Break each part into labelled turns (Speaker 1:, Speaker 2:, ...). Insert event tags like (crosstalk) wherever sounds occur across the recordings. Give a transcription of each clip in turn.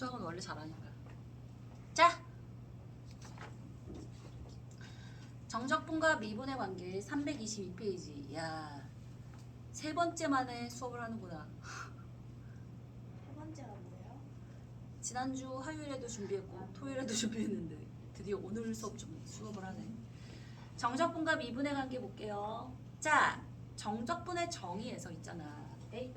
Speaker 1: 수학은 원래 잘하니까. 자, 정적분과 미분의 관계 322페이지. 야, 세 번째 만에 수업을 하는구나.
Speaker 2: 세 번째가 뭐예요?
Speaker 1: 지난주 화요일에도 준비했고 토요일에도 (laughs) 준비했는데 드디어 오늘 수업 좀 수업을 하네. 정적분과 미분의 관계 볼게요. 자, 정적분의 정의에서 있잖아. A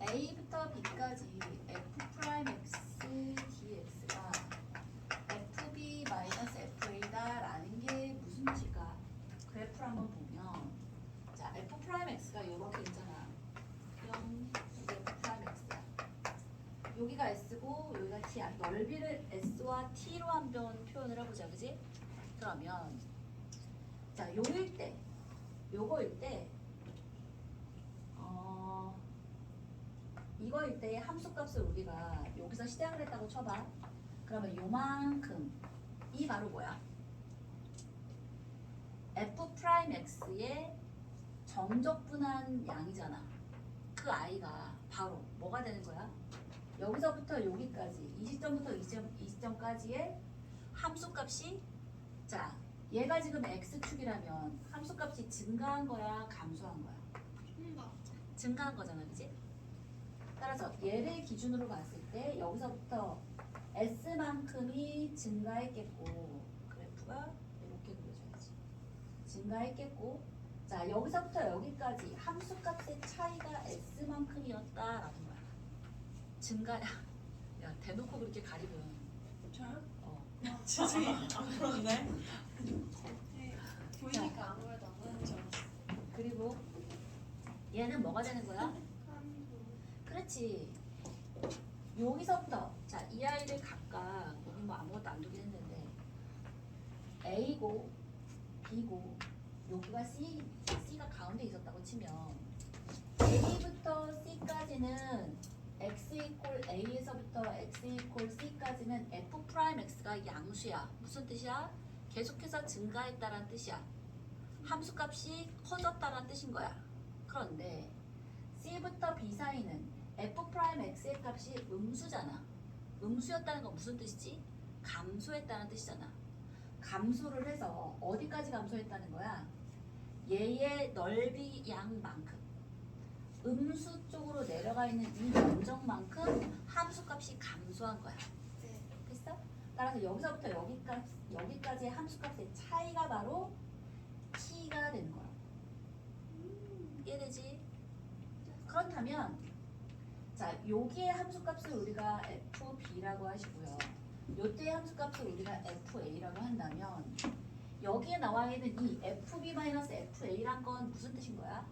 Speaker 1: A부터 B까지 f 프라임 x dx가 fb 마이너스 fa다라는 게 무슨 뜻일까? 그래프를 한번 보면 자 f 프라임 x가 이렇게 있잖아. 0 이게 f 프라임 x야. 여기가 s고 여기가 t야. 넓이를 s와 t로 한번 표현을 해보자, 그지? 그러면 자 요일 때, 요거일 때 어. 이거일 때 함수 값을 우리가 여기서 시작을 했다고 쳐봐. 그러면 요만큼 이 바로 뭐야? f 프라임 x의 정적분한 양이잖아. 그 i가 바로 뭐가 되는 거야? 여기서부터 여기까지 이 시점부터 이 시점 이 시점까지의 함수 값이 자 얘가 지금 x축이라면 함수 값이 증가한 거야 감소한 거야?
Speaker 2: 뭔가
Speaker 1: 증가한 거잖아, 그지? 따라서 얘를 기준으로 봤을 때 여기서부터 s만큼이 증가했겠고 그래프가 이렇게 그려져야지. 증가했겠고 자 여기서부터 여기까지 함수값의 차이가 s만큼이었다라는 거야. 증가 (laughs) 야 대놓고 그렇게 가리면
Speaker 2: 저요?
Speaker 1: 어 (laughs)
Speaker 3: 진짜 안 그런데?
Speaker 2: 네. 보이니까 아무래도 안 보는 줄 알았어.
Speaker 1: 그리고 얘는 뭐가 되는 거야? 그렇지. 여기서부터 자 이 아이를 각각 여기 뭐 아무것도 안 두긴 했는데 A고 B고 여기가 C C가 가운데 있었다고 치면 A부터 C까지는 x 이퀄 A에서부터 x 이퀄 C까지는 f 프라임 x가 양수야. 무슨 뜻이야? 계속해서 증가했다는 뜻이야. 함수값이 커졌다는 뜻인 거야. 그런데 C부터 B 사이는 f 프라임 x의 값이 음수잖아. 음수였다는 건 무슨 뜻이지? 감소했다는 뜻이잖아. 감소를 해서 어디까지 감소했다는 거야? 얘의 넓이 양만큼. 음수 쪽으로 내려가 있는 이 면적만큼 함수값이 감소한 거야.
Speaker 2: 네.
Speaker 1: 됐어? 따라서 여기서부터 여기까지 여기까지의 함수값의 차이가 바로 t가 되는 거야. 이해되지? 그렇다면 자 여기의 함수값을 우리가 fb라고 하시고요. 요때의 함수값을 우리가 fa라고 한다면 여기에 나와 있는 이 fb-fa란 건 무슨 뜻인 거야?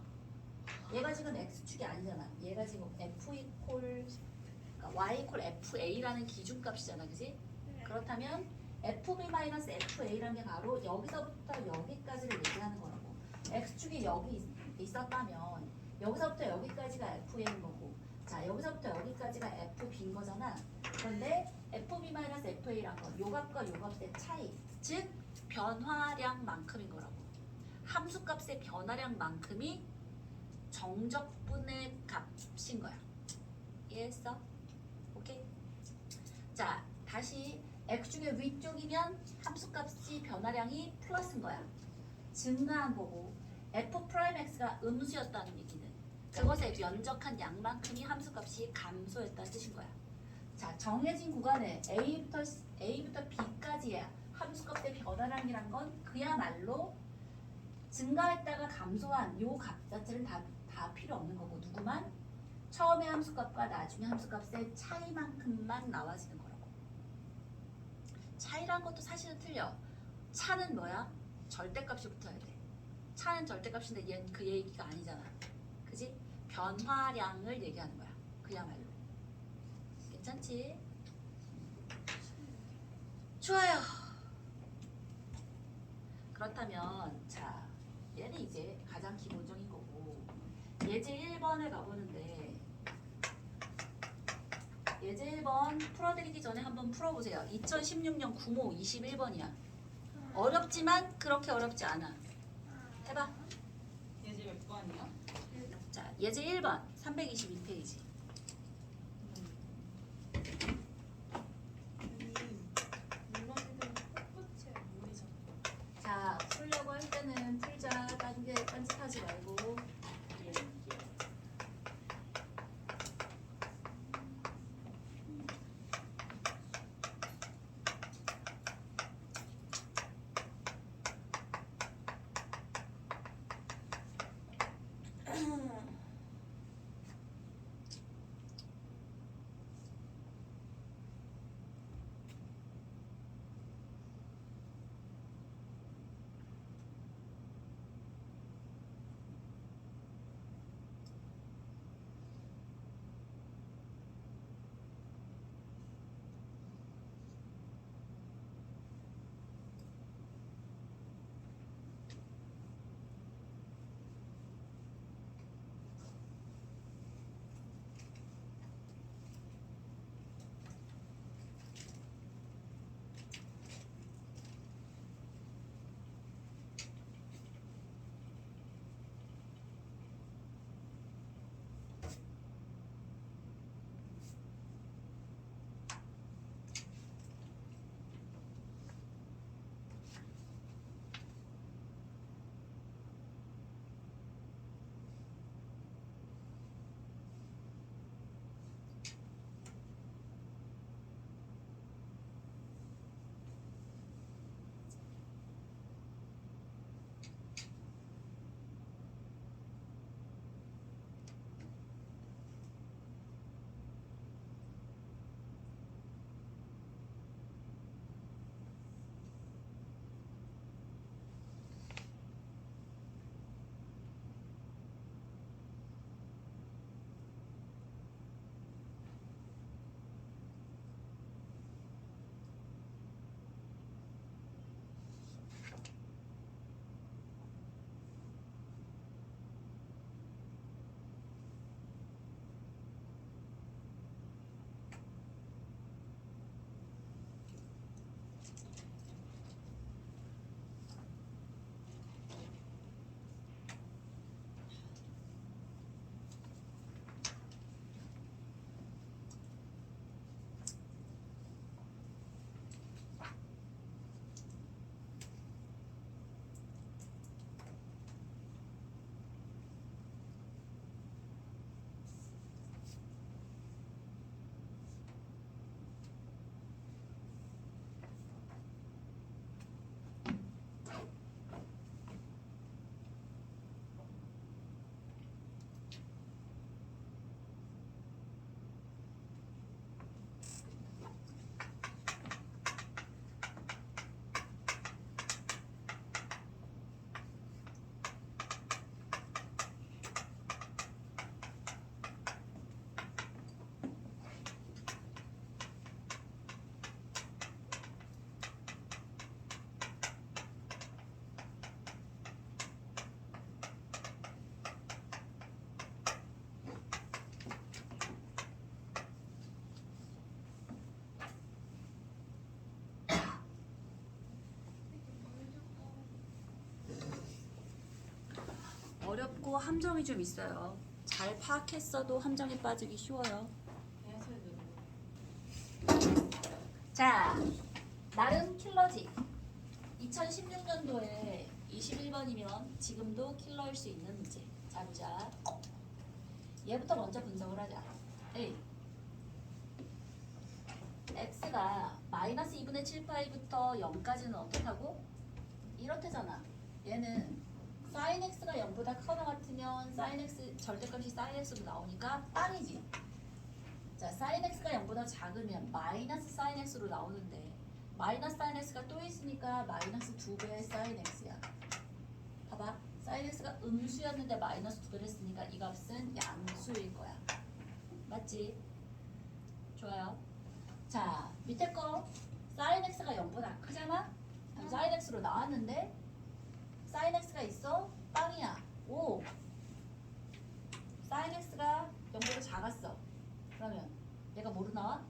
Speaker 1: 얘가 지금 x축이 아니잖아. 얘가 지금 f 이퀄 그러니까 y 이퀄 fa라는 기준값이잖아, 그지? 그렇다면 fb-fa라는 게 바로 여기서부터 여기까지를 얘기하는 거라고. x축이 여기 있- 있었다면 여기서부터 여기까지가 f인 거고, 자 여기서부터 여기까지가 fb인 거잖아. 그런데 fb-fa란 건 요 값과 요 값의 차이, 즉 변화량만큼인 거라고. 함수값의 변화량만큼이 정적분의 값인 거야. 이해했어? 오케이. 자, 다시 x축의 위쪽이면 함수값이 변화량이 플러스인 거야. 증가한 거고 f 프라임 x가 음수였다는 얘기는 그것에 면적한 양만큼이 함수값이 감소했다는 뜻인 거야. 자, 정해진 구간에 a부터 a부터 b까지의 함수값의 변화량이란 건 그야말로 증가했다가 감소한 요 값 자체는 다, 다 필요 없는 거고 누구만 처음의 함수값과 나중에 함수값의 차이만큼만 나와지는 거라고. 차이란 것도 사실은 틀려. 차는 뭐야? 절대값이 붙어야 돼. 차는 절대값인데 얘는 그 얘기가 아니잖아. 그지? 변화량을 얘기하는 거야. 그야말로. 괜찮지? 좋아요. 그렇다면 자 얘는 이제 가장 기본적인 거고 예제 1번을 가보는데 예제 1번 풀어드리기 전에 한번 풀어보세요. 2016년 9모 21번이야. 어렵지만 그렇게 어렵지 않아. 해봐. 예제 1번 322페이지. 요거 함정이 좀 있어요. 잘 파악했어도 함정에 빠지기 쉬워요. 자, 나름 킬러지. 2016년도에 21번이면 지금도 킬러일 수 있는 문제. 자, 보자. 얘부터 먼저 분석을 하자. A. x가 마이너스 2분의 7파이부터 0까지는 어떻다고? 이렇대잖아. 얘는 sin x가 0보다 크거나 같으면 sin x 절대값이 sin x로 나오니까 빵이지. 자, sin x가 0보다 작으면 마이너스 sin x로 나오는데 마이너스 sin x가 또 있으니까 마이너스 2배의 sin x야. 봐봐. sin x가 음수였는데 마이너스 2배를 했으니까 이 값은 양수일 거야. 맞지? 좋아요. 자, 밑에 거 sin x가 0보다 크잖아? sin x로 나왔는데 sin x가 있어? 빵이야. 오. sin x가 0보다 작았어. 그러면 얘가 뭐로 나와?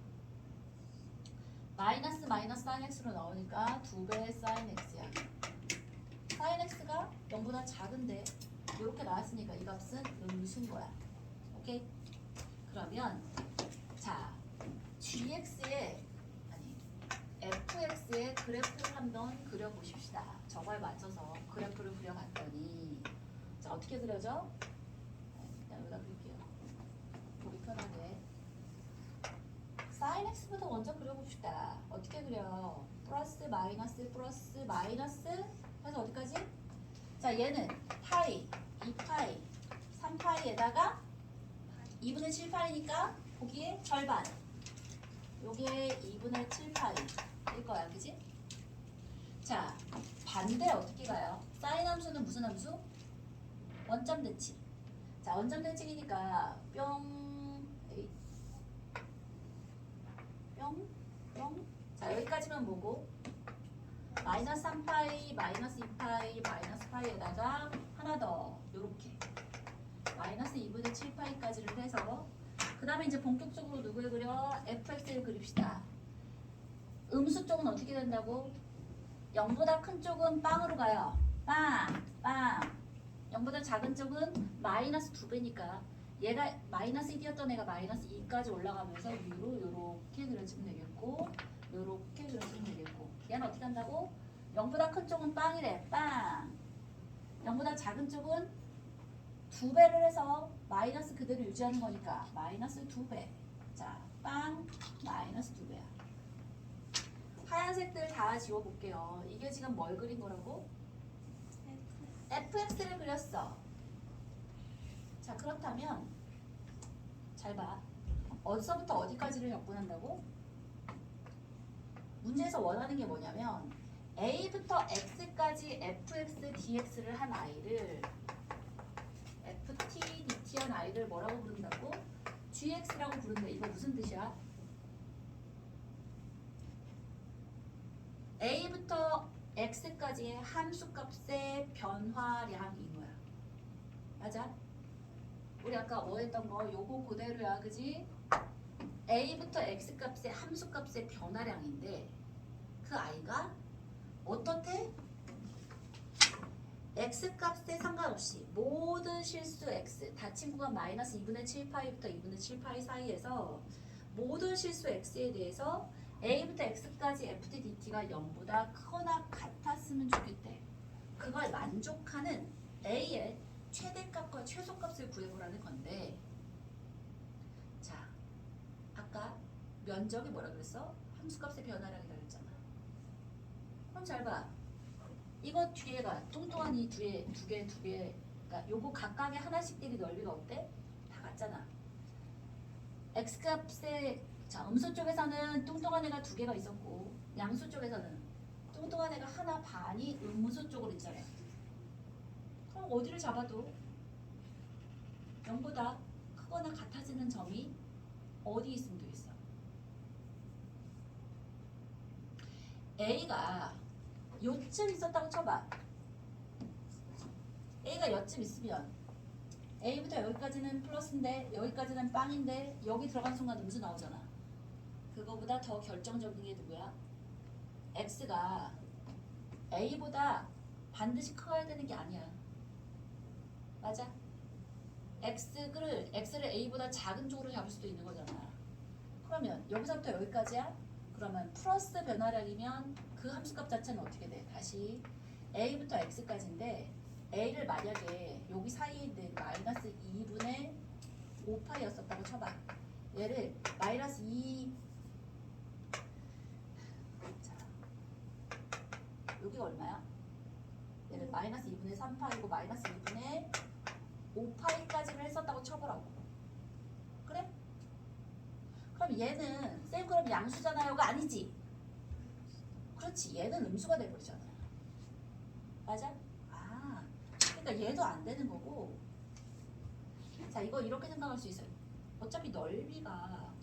Speaker 1: 마이너스 마이너스 sin x로 나오니까 2배의 sin x야. sin x가 0보다 작은데 이렇게 나왔으니까 이 값은 음수인 거야. 오케이? 그러면 자 gx의 fx의 그래프를 한번 그려보십시다. 저거에 맞춰서 그래프를 그려봤더니 자 어떻게 그려져? 네, 일단 여기다 그릴게요. 보기 편하게. sin x부터 먼저 그려봅시다. 어떻게 그려? 플러스 마이너스 플러스 마이너스 해서 어디까지? 자 얘는 파이, 2파이, 3파이에다가 2분의 7파이니까 거기에 절반. 요게 2분의 7파이일 거야, 그지? 자 반대 어떻게 가요? 사인 함수는 무슨 함수? 원점 대칭. 자 원점 대칭이니까 뿅 에이, 뿅, 뿅. 자 여기까지만 보고 마이너스 3파이, 마이너스 2파이, 마이너스 파이에다가 하나 더 요렇게 마이너스 2분의 7파이까지를 해서 그 다음에 이제 본격적으로 누구를 그려? fx를 그립시다. 음수 쪽은 어떻게 된다고? 0보다 큰 쪽은 빵으로 가요. 빵, 빵. 0보다 작은 쪽은 마이너스 2배니까 얘가 마이너스 1이었던 애가 마이너스 2까지 올라가면서 위로 요렇게 그려주면 되겠고 요렇게 그려주면 되겠고 얘는 어떻게 한다고? 0보다 큰 쪽은 빵이래 빵 0보다 작은 쪽은 2배를 해서 마이너스 그대로 유지하는 거니까 마이너스 2배 자 빵 마이너스 2배야 하얀색들 다 지워볼게요 이게 지금 뭘 그린 거라고? fx를 그렸어 자 그렇다면 잘 봐. 어디서부터 어디까지를 역분한다고? 문제에서 원하는 게 뭐냐면 a부터 x까지 fx dx를 한 아이를 ft dt 한 아이를 뭐라고 부른다고? gx라고 부른다. 이거 무슨 뜻이야? a부터 x까지의 함수값의 변화량인 거야. 맞아? 우리 아까 뭐 했던 거 요거 그대로야 그지? a부터 x 값의 함수 값의 변화량인데 그 아이가 어떻대? x 값에 상관없이 모든 실수 x 닫힌 구간 마이너스 2분의 7파이부터 2분의 7파이 사이에서 모든 실수 x에 대해서 a부터 x까지 ft dt가 0보다 크거나 같았으면 좋겠대. 그걸 만족하는 a의 최대값과 최소값을 구해보라는 건데 자 아까 면적이 뭐라 그랬어? 함수값의 변화량이라 그랬잖아 그럼 잘 봐 이거 뒤에가 뚱뚱한 이 뒤에 두 개 두 개 그러니까 요거 각각의 하나씩들이 넓이가 어때? 다 같잖아 x값의 자 음수 쪽에서는 뚱뚱한 애가 두 개가 있었고 양수 쪽에서는 뚱뚱한 애가 하나 반이 음수 쪽으로 있잖아 그럼 어디를 잡아도 0보다 크거나 같아지는 점이 어디 있으면 되겠어? A가 요쯤 있었다고 쳐봐. A가 요쯤 있으면 A부터 여기까지는 플러스인데 여기까지는 빵인데 여기 들어간 순간 음수 나오잖아. 그거보다 더 결정적인 게 누구야? X가 A보다 반드시 커야 되는 게 아니야. 맞아? x를 x를 a보다 작은 쪽으로 잡을 수도 있는 거잖아. 그러면 여기서부터 여기까지야? 그러면 플러스 변화량이면 그 함수값 자체는 어떻게 돼? 다시 a부터 x까지인데 a를 만약에 여기 사이에 있는 마이너스 2분의 5파이였었다고 쳐봐. 얘를 마이너스 2 자, 여기가 얼마야? 얘를 마이너스 2분의 3파이고 마이너스 2분의 5파이까지를 했었다고 쳐보라고. 그래? 그럼 얘는 쌤 그럼 양수잖아요가 아니지? 그렇지 얘는 음수가 돼버리잖아. 맞아? 아 그러니까 얘도 안 되는 거고. 자 이거 이렇게 생각할 수 있어요. 어차피 넓이가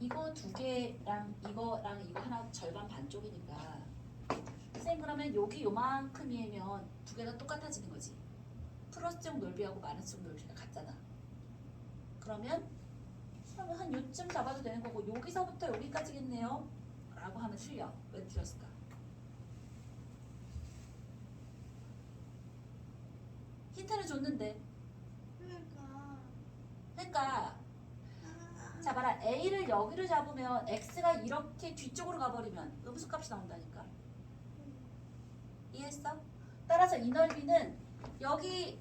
Speaker 1: 이거 두 개랑 이거랑 이거 하나 절반 반쪽이니까 쌤 그러면 여기 요만큼이면 두 개가 똑같아지는 거지. 플러스쪽 넓이하고 마이너스쪽 넓이가 같잖아. 그러면 한 요쯤 잡아도 되는 거고 여기서부터 여기까지겠네요. 라고 하면 틀려. 왜 틀렸을까? 힌트를 줬는데
Speaker 2: 그러니까
Speaker 1: 그러니까
Speaker 2: 아,
Speaker 1: 자 봐라 A를 여기로 잡으면 X가 이렇게 뒤쪽으로 가버리면 음수값이 나온다니까 이해했어? 따라서 이 넓이는 여기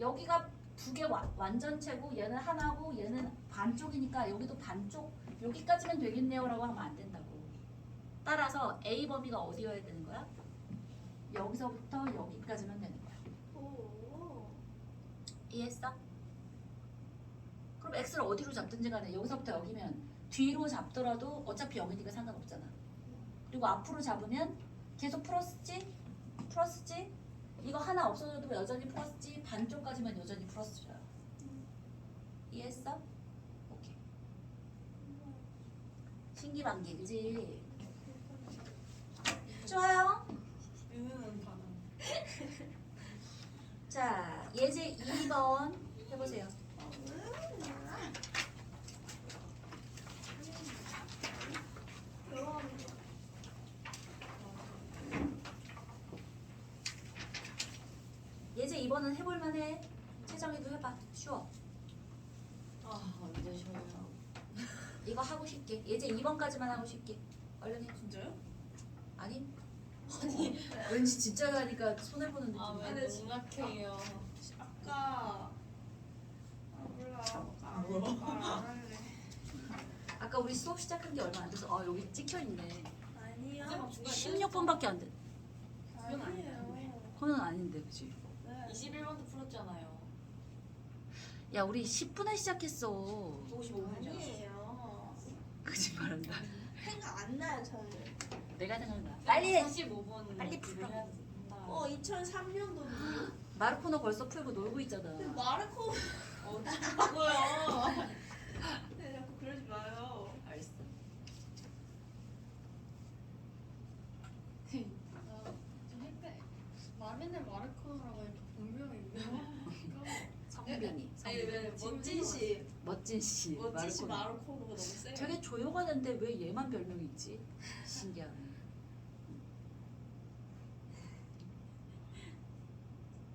Speaker 1: 여기가 두 개 완전체고 얘는 하나고 얘는 반쪽이니까 여기도 반쪽 여기까지면 되겠네요 라고 하면 안 된다고 따라서 A 범위가 어디여야 되는 거야? 여기서부터 여기까지만 되는 거야
Speaker 2: 오.
Speaker 1: 이해했어? 그럼 x를 어디로 잡든지 간에 여기서부터 여기면 뒤로 잡더라도 어차피 0이니까 상관없잖아. 그리고 앞으로 잡으면 계속 플러스지? 플러스지? 이거 하나 없어져도 여전히 플러스지? 반쪽까지만 여전히 플러스줘요. 이해했어? 오케이. 신기반기, 그지? 좋아요. (laughs) 자, 예제 2번 해보세요.
Speaker 2: 그럼
Speaker 1: 예제 2번은 해볼만해. 최정희도 해봐. 쉬워.
Speaker 3: 아 언제 쉬어요? (laughs)
Speaker 1: 이거 하고 싶게. 예제 2번까지만 하고 싶게. 얼른 해.
Speaker 3: 진짜요?
Speaker 1: 아니? 아니 왠지 진짜 가니까 손해 보는 느낌.
Speaker 3: 아왜
Speaker 2: 근데
Speaker 3: 농락해요?
Speaker 2: 아까 아 몰라 아까
Speaker 3: 뭐야?
Speaker 2: 말안 할래
Speaker 1: 아까 우리 수업 시작한 게 얼마 안 돼서 아 여기 찍혀 있네.
Speaker 2: 아니야
Speaker 1: 16분밖에 안 돼.
Speaker 2: 아니에요
Speaker 1: 그건 아닌데, 그지?
Speaker 2: 네.
Speaker 3: 21번도 풀었잖아요.
Speaker 1: 야 우리 10분에 시작했어.
Speaker 3: 55분이죠.
Speaker 2: 아니에요
Speaker 1: 거짓말한다.
Speaker 2: 생각 안 나요 저는
Speaker 1: 내가 생각나. 빨리 해.
Speaker 3: 45분
Speaker 1: 빨리 풀어.
Speaker 2: 어 2003년도
Speaker 1: 마르코 너 벌써 풀고 놀고 있잖아.
Speaker 2: 마르코 (laughs)
Speaker 3: 어쩌고요? (laughs)
Speaker 2: 네, 자꾸 그러지 마요
Speaker 1: 알았어.
Speaker 4: 좀 헷갈려. 말 맨날 마르코라고 이렇게 분명히
Speaker 1: 성빈이.
Speaker 2: 아니 왜
Speaker 1: 성빈이.
Speaker 2: 멋진 씨
Speaker 1: 멋진 씨.
Speaker 2: 씨
Speaker 1: 마르코는.
Speaker 2: 마르코가 너무 세
Speaker 1: 되게 조용하는데 왜 얘만 별명이 있지? 신기하네.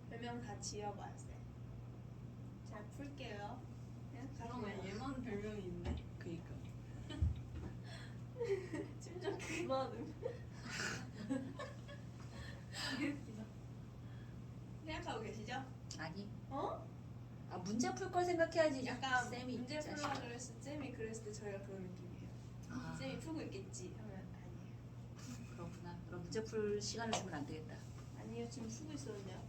Speaker 2: 별명 다 지어봐요 쌤. 잘 풀게요 그냥
Speaker 3: 그러면
Speaker 2: 가세요
Speaker 3: 얘만 별명이 있네.
Speaker 1: 그니까.
Speaker 2: 심지어 그만음
Speaker 3: 웃기다.
Speaker 2: 생각하고 계시죠?
Speaker 1: 아니.
Speaker 2: 어?
Speaker 1: 아 문제 풀 걸 생각해야지.
Speaker 2: 약간
Speaker 1: 쌤이
Speaker 2: 문제
Speaker 1: 싫어.
Speaker 2: 그랬을 때 쌤이 그랬을 때 저희가 그런 느낌이에요
Speaker 1: 아,
Speaker 2: 쌤이 풀고 있겠지 하면 아니에요
Speaker 1: 그렇구나. 그럼 문제 풀 시간을 주면 안 되겠다.
Speaker 2: 아니요 지금 풀고 있었는데요